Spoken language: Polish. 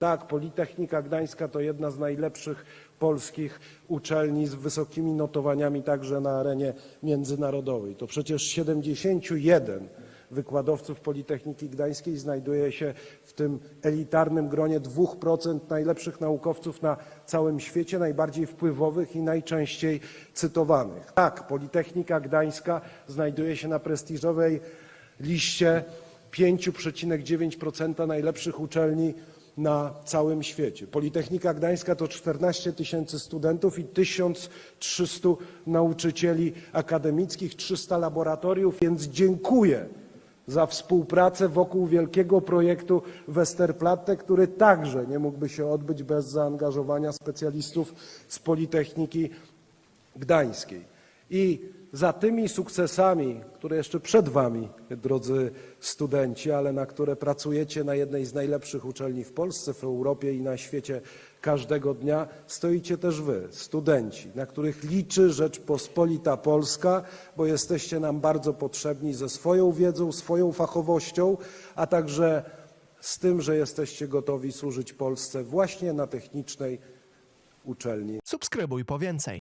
Tak, Politechnika Gdańska to jedna z najlepszych polskich uczelni z wysokimi notowaniami także na arenie międzynarodowej. To przecież 71 wykładowców Politechniki Gdańskiej znajduje się w tym elitarnym gronie 2% najlepszych naukowców na całym świecie, najbardziej wpływowych i najczęściej cytowanych. Tak, Politechnika Gdańska znajduje się na prestiżowej liście 5,9% najlepszych uczelni na całym świecie. Politechnika Gdańska to 14 tysięcy studentów i 1300 nauczycieli akademickich, 300 laboratoriów, więc dziękuję za współpracę wokół wielkiego projektu Westerplatte, który także nie mógłby się odbyć bez zaangażowania specjalistów z Politechniki Gdańskiej. I za tymi sukcesami, które jeszcze przed Wami, drodzy studenci, ale na które pracujecie na jednej z najlepszych uczelni w Polsce, w Europie i na świecie każdego dnia, stoicie też Wy, studenci, na których liczy Rzeczpospolita Polska, bo jesteście nam bardzo potrzebni ze swoją wiedzą, swoją fachowością, a także z tym, że jesteście gotowi służyć Polsce właśnie na technicznej uczelni. Subskrybuj po więcej.